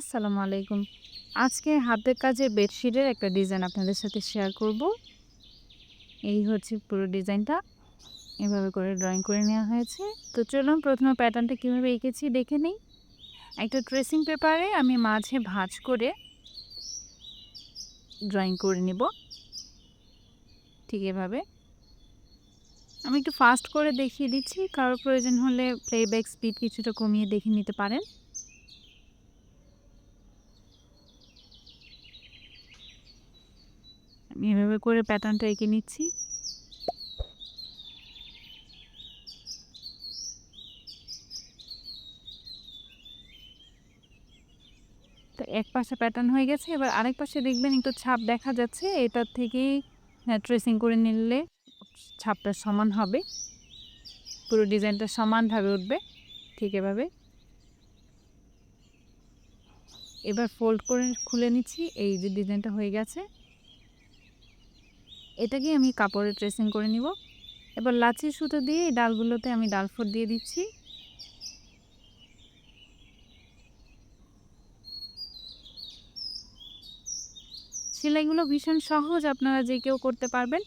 আসসালামু আলাইকুম। আজকে হাতের কাজে বেডশিটের একটা ডিজাইন আপনাদের সাথে শেয়ার করব। এই হচ্ছে পুরো ডিজাইনটা। এভাবে করে ড্রয়িং করে নেওয়া হয়েছে। তো চলুন প্রথমে প্যাটার্নটা কীভাবে এঁকেছি দেখে নিই। একটা ট্রেসিং পেপারে আমি মাঝে ভাঁজ করে ড্রয়িং করে নিব। ঠিক এভাবে। আমি একটু ফাস্ট করে দেখিয়ে দিচ্ছি। কারোর প্রয়োজন হলে প্লেব্যাক স্পিড কিছুটা কমিয়ে দেখে নিতে পারেন। আমি এভাবে করে প্যাটার্নটা এঁকে নিচ্ছি। তো এক পাশে প্যাটার্ন হয়ে গেছে, এবার আরেক পাশে দেখবেন একটু ছাপ দেখা যাচ্ছে, এটার থেকেই ট্রেসিং করে নিলে ছাপটা সমান হবে। পুরো ডিজাইনটা সমানভাবে উঠবে, ঠিক এভাবে। এবার ফোল্ড করে খুলে নিচ্ছি, এই যে ডিজাইনটা হয়ে গেছে। এটাকে আমি কাপড়ে ট্রেসিং করে নিব। এবার লাচির সুতো দিয়ে এই ডালগুলোতে আমি ডাল ফোট দিয়ে দিচ্ছি। সেলাইগুলো ভীষণ সহজ আপনারা যে কেউ করতে পারবেন।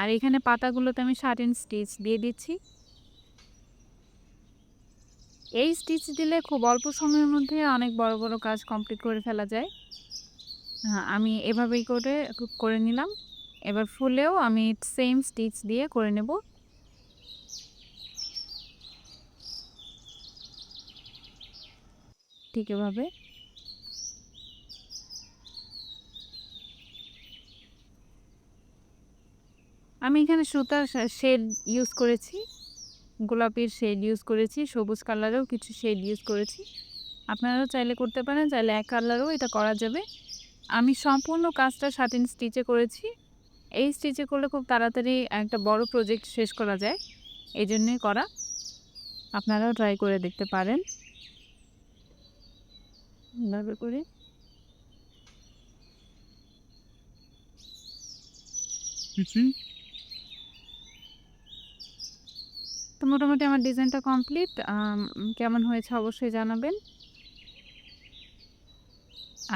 আর এখানে পাতাগুলোতে আমি শার্টিন স্টিচ দিয়ে দিচ্ছি। এই স্টিচ দিলে খুব অল্প সময়ের মধ্যে অনেক বড় বড় কাজ কমপ্লিট করে ফেলা যায়। হ্যাঁ আমি এভাবেই করে করে নিলাম। এবার ফুলেও আমি সেম স্টিচ দিয়ে করে নেব। ঠিক এভাবে। আমি এখানে সুতার শেড ইউজ করেছি। গোলাপির শেড ইউজ করেছি, সবুজ কালারেও কিছু শেড ইউজ করেছি। আপনারাও চাইলে করতে পারেন, চাইলে এক কালারও এটা করা যাবে। আমি সম্পূর্ণ কাজটা সাটিন স্টিচে করেছি। এই স্টিচে করলে খুব তাড়াতাড়ি একটা বড় প্রজেক্ট শেষ করা যায়। এই জন্যই করা। আপনারাও ট্রাই করে দেখতে পারেন। এভাবে করে। তো মোটামুটি আমার ডিজাইনটা কমপ্লিট কেমন হয়েছে অবশ্যই জানাবেন।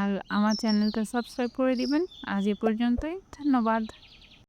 আর আমার চ্যানেলটা সাবস্ক্রাইব করে দিবেন। আজ এ পর্যন্তই। ধন্যবাদ।